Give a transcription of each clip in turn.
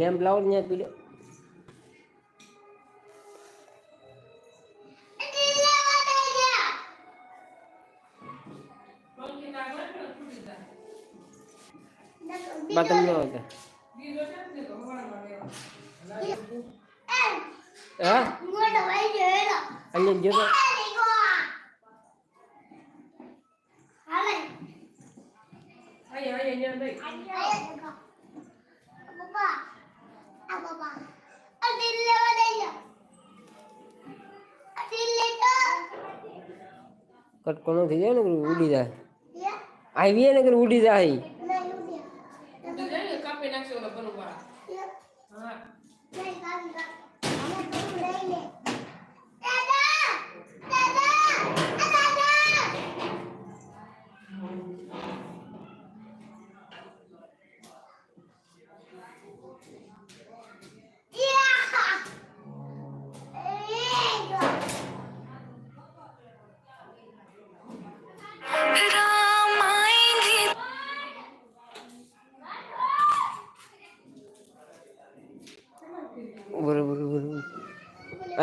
Lamp lâu ನೇ ಬಿಡಿ button में होगा rồi. anh nhìn chưa Hãy subscribe cho kênh Ghiền Mì Gõ Để không bỏ lỡ những video hấp dẫn કટકો ન થઈ જાય ને ઉડી જાય આવીએ ને ઉડી જાય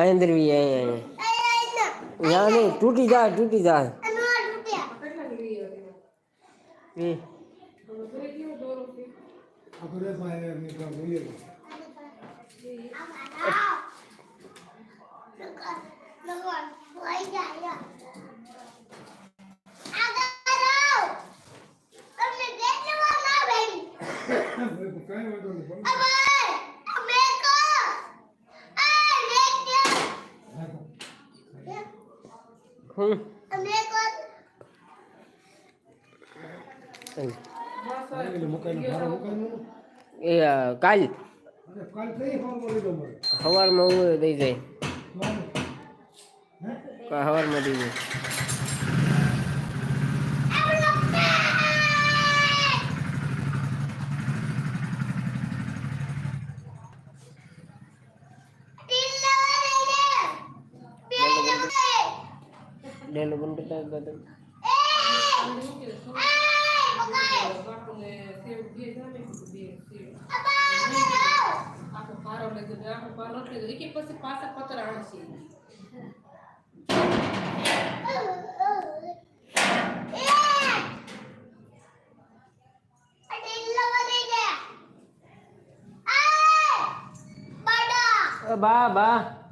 महेंद्र भी है। यहाँ नहीं टूटी जाए टूटी जाए हम्म। अब એ કાલ. સવારમાં હું દઈ જાય. સવારમાં દઈ જાય. ડેલો બંધ કરતા బా બાપુને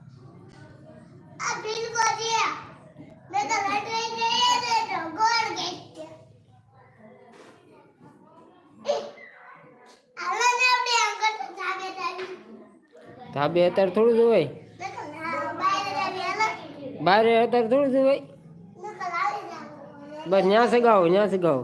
ધાબે અત્યારે થોડું જોવાય બારે અત્યારે થોડું જોવાય બસ ન્યા સગાવો ન્યા સગાવો.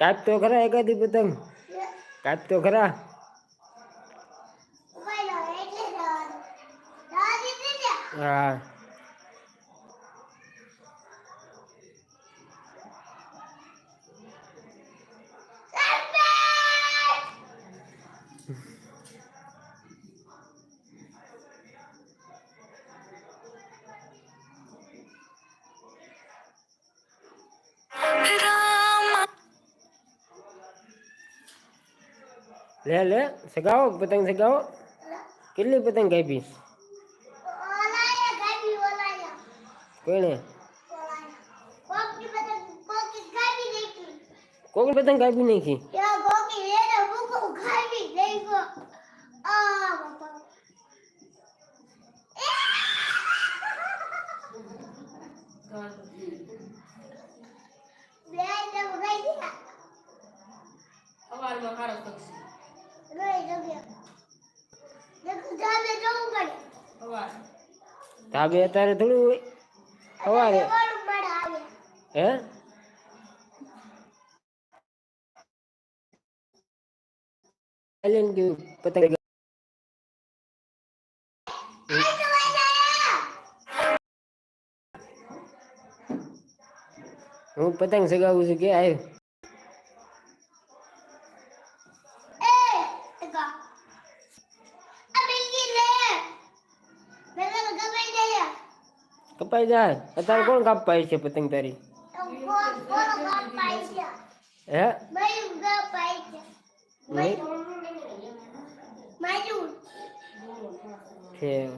કાપ તો ખરા એકાદી પતંગ? કાપ તો ખરા? હા. લે લે સગાવો પતંગ સગાવો. કેટલી પતંગ કાપી કોને કોકડી પતંગ કાપી નાખી? Agora, meu caro, eu tô ધાબે અત્યારે થોડું હોય? સવારે. હે? પતંગ હું પતંગ સગાવું છું કે આવ્યો એ એકા આ બિલકી લે મેરે તો કપાઈ ગયા કપાઈ જાય. અત્યારે કોણ કાપાય છે પતંગ તારી? હે? છે.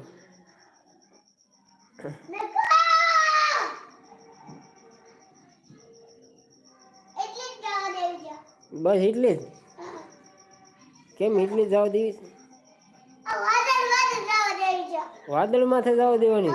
બસ એટલી જ? કેમ એટલી જવા દેવી વાદળ માથે જવા દેવાની?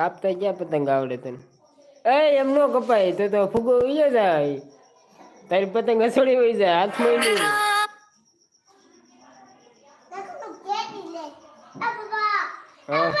કાપતા ક્યાં પતંગ આવડે તને. એ એમ નો કપાય તો તો ફૂગો ઉઈ જાય. તારી પતંગ અસોડી હોય જાય હાથમાં નહીં देखो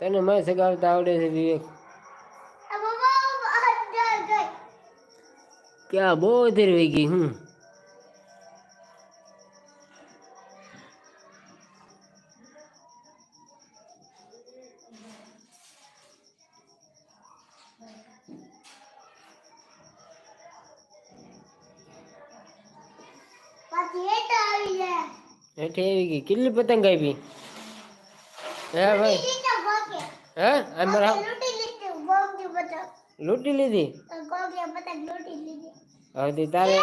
तेने मैं सिगार तावड़े से विवेक क्या बो इधर वेगी हूँ। ठेवी की हम्म। किल्ली पतंग भी। भाई। હે અમારા લૂટી લીધી ગોકે બતા લૂંટી લીધી ગોકે બતા લૂટી લીધી હવે તે તારે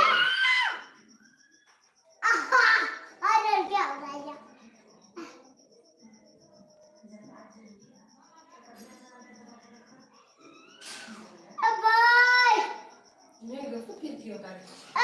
આહા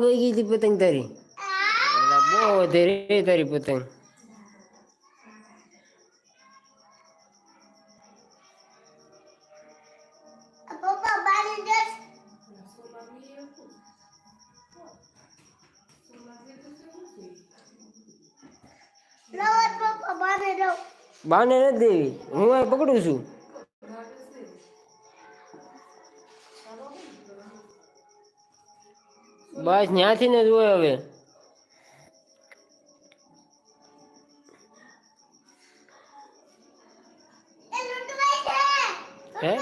વહી ગઈ હતી પતંગ તારી બહુ વધારે તારી પતંગ બાને નથી દેવી હું પકડું છું બસ ત્યાંથી ને જોયો હવે. હે?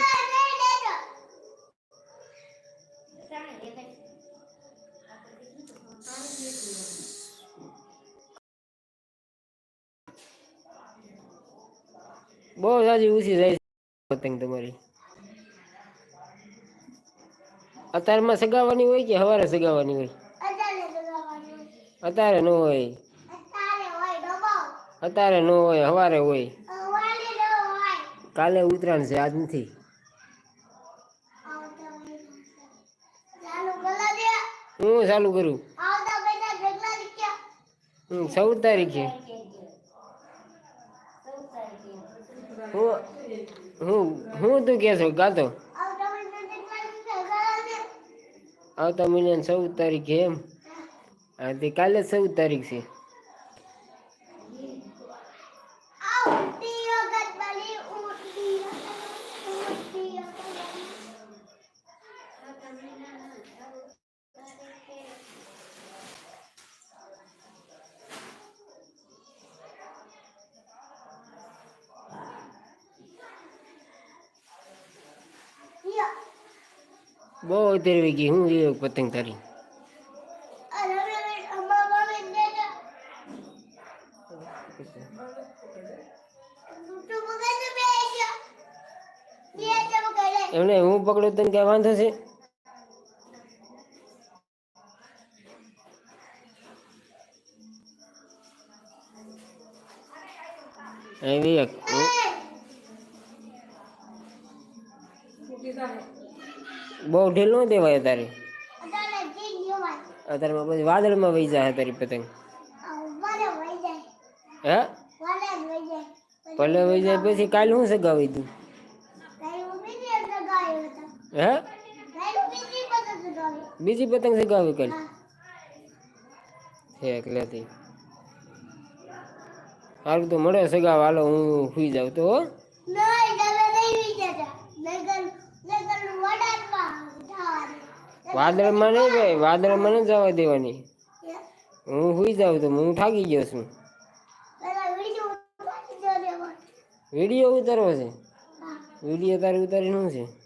બહુ જાજી ઊંચી જાય પતંગ તમારી. અત્યારમાં સગાવાની હોય કે સવારે સગાવાની હોય. અત્યારે ન હોય. અત્યારે ન હોય સવારે હોય. કાલે ઉતરાણ છે આજ નથી. હું ચાલુ કરું. હું ચૌદ તારીખે. હું હું તું કે છો ગાતો? આવતા મહિનાની ચૌદ તારીખે એમ. કાલે ચૌદ તારીખ છે. બહુ અત્યારે ગઈ હું એ પતંગ તારી અરે હવે અમારા મમ્મી દે દે. તું પકડ બે છે. બે છે પકડે. એમને હું પકડું તને કઈ વાંધો છે એવી એક હું- તૂટી જાય બહુ ઢીલ ન દેવાય તારે અટાણે જી ગયો અત્યારમાં પછી વાદળમાં વહી જાય તારી પતંગ વાલે વહી જાય હે વાલે જ વહી જાય ભલે વહી જાય પછી કાલે હું સગાવી તું કઈ ઊભી ની અંદર ગાયો હતા હે કઈ ઊભી ની પતંગ ગાયો બીજી પતંગ સગાવી કાલે હા છે એકલેથી સારું તો મળે સગાવ હાલો હું સુઈ જાઉં તો વાદળમાં નહીં ભાઈ વાદળમાં નહીં જવા દેવાની. હું સુઈ જાઉં તો હું થાકી ગયો છું. ને. વીડિયો ઉતારવો છે? વીડિયો તારે ઉતારી શું છે?